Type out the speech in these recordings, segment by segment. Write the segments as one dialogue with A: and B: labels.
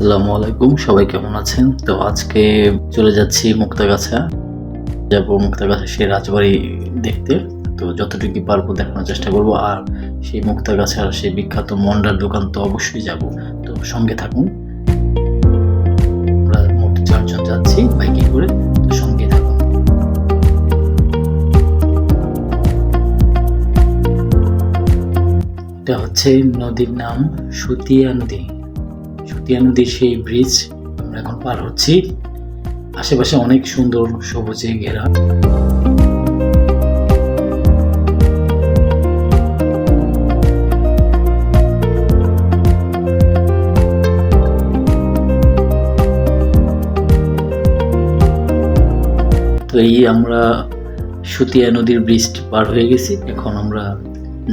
A: আসসালামু আলাইকুম, সবাই কেমন আছেন? তো আজকে চলে যাচ্ছি মুক্তাগাছা। যাব মুক্তাগাছা সেই রাজবাড়ি দেখতে। তো যতটুকু পারব দেখানোর চেষ্টা করব। আর সেই মুক্তাগাছার সেই বিখ্যাত মন্ডার দোকান তো অবশ্যই যাব। তো সঙ্গে থাকুন। আমরা মোট চারজন যাচ্ছি বাইকে করে। তো সঙ্গে এটা হচ্ছে নদীর নাম সুতিয়া নদী। সুতিয়া নদীর সেই ব্রিজ আমরা এখন পার হচ্ছি। আশেপাশে অনেক সুন্দর সবুজে ঘেরা। তো এই আমরা সুতিয়া নদীর ব্রিজ পার হয়ে গেছি। এখন আমরা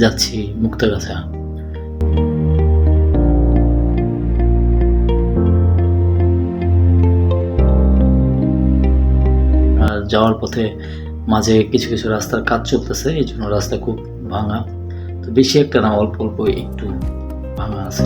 A: যাচ্ছি মুক্তাগাছা। যাওয়ার পথে মাঝে কিছু কিছু রাস্তার কাজ চলতেছে, এই জন্য রাস্তা খুব ভাঙা। তো বেশি একটা না, অল্প অল্প একটু ভাঙা আছে।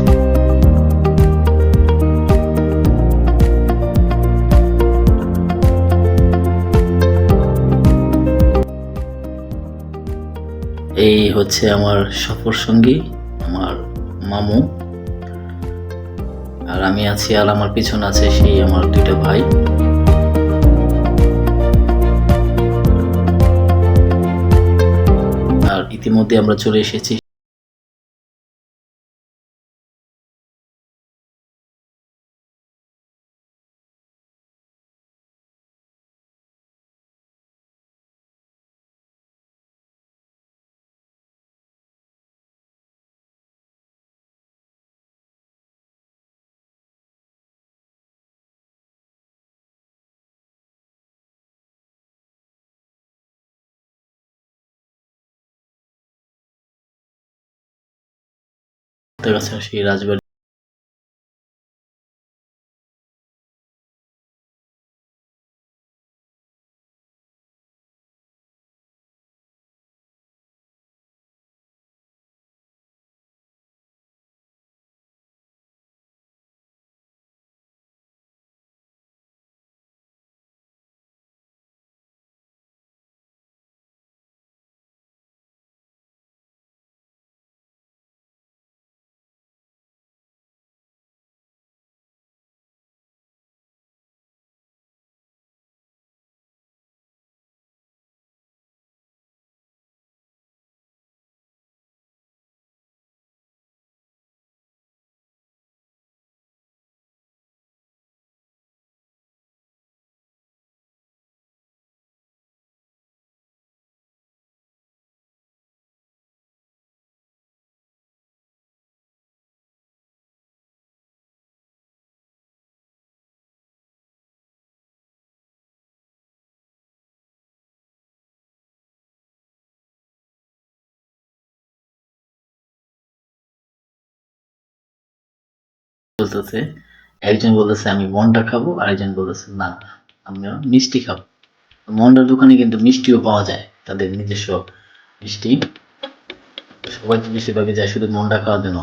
A: এই হচ্ছে আমার সফর সঙ্গী, আমার মামু। আর আমি আছি, আর আমার পিছনে আছে সেই আমার দুইটা ভাই। ইতিমধ্যে আমরা চলে এসেছি মুক্তাগাছা সেই রাজবাড়ি। বলতেছে, একজন বলতেছে, আমি মন্ডা খাব, আর একজন বলতেছে, না আমি মিষ্টি খাব। মন্ডার দোকানে কিন্তু মিষ্টিও পাওয়া যায়, তাদের নিজস্ব মিষ্টি। সবাই তো বেশিরভাগই যায় শুধু মন্ডা খাওয়ার জন্য।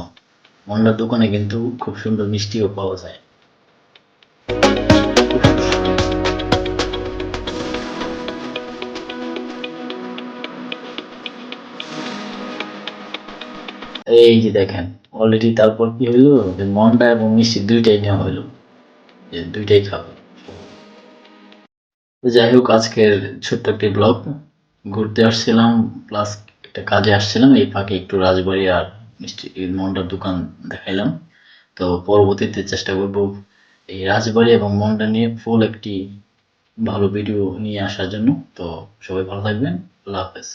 A: মন্ডার দোকানে কিন্তু খুব সুন্দর মিষ্টিও পাওয়া যায়। এই যে দেখেন অলরেডি তারপর কি হইল? যে মন্ডা এবং মিষ্টি দুইটাই নেওয়া হইল। যে দুইটাই খাবে। তো যাই হোক, আজকের ছোট্ট একটি ব্লগ ঘুরতে আসছিলাম প্লাস একটা কাজে আসছিলাম, এই ফাঁকে একটু রাজবাড়ি আর মিষ্টি মন্ডার দোকান দেখাইলাম। তো পরবর্তীতে চেষ্টা করব এই রাজবাড়ি এবং মন্ডা নিয়ে ফুল একটি ভালো ভিডিও নিয়ে আসার জন্য। তো সবাই ভালো থাকবেন। আল্লাহ হাফেজ।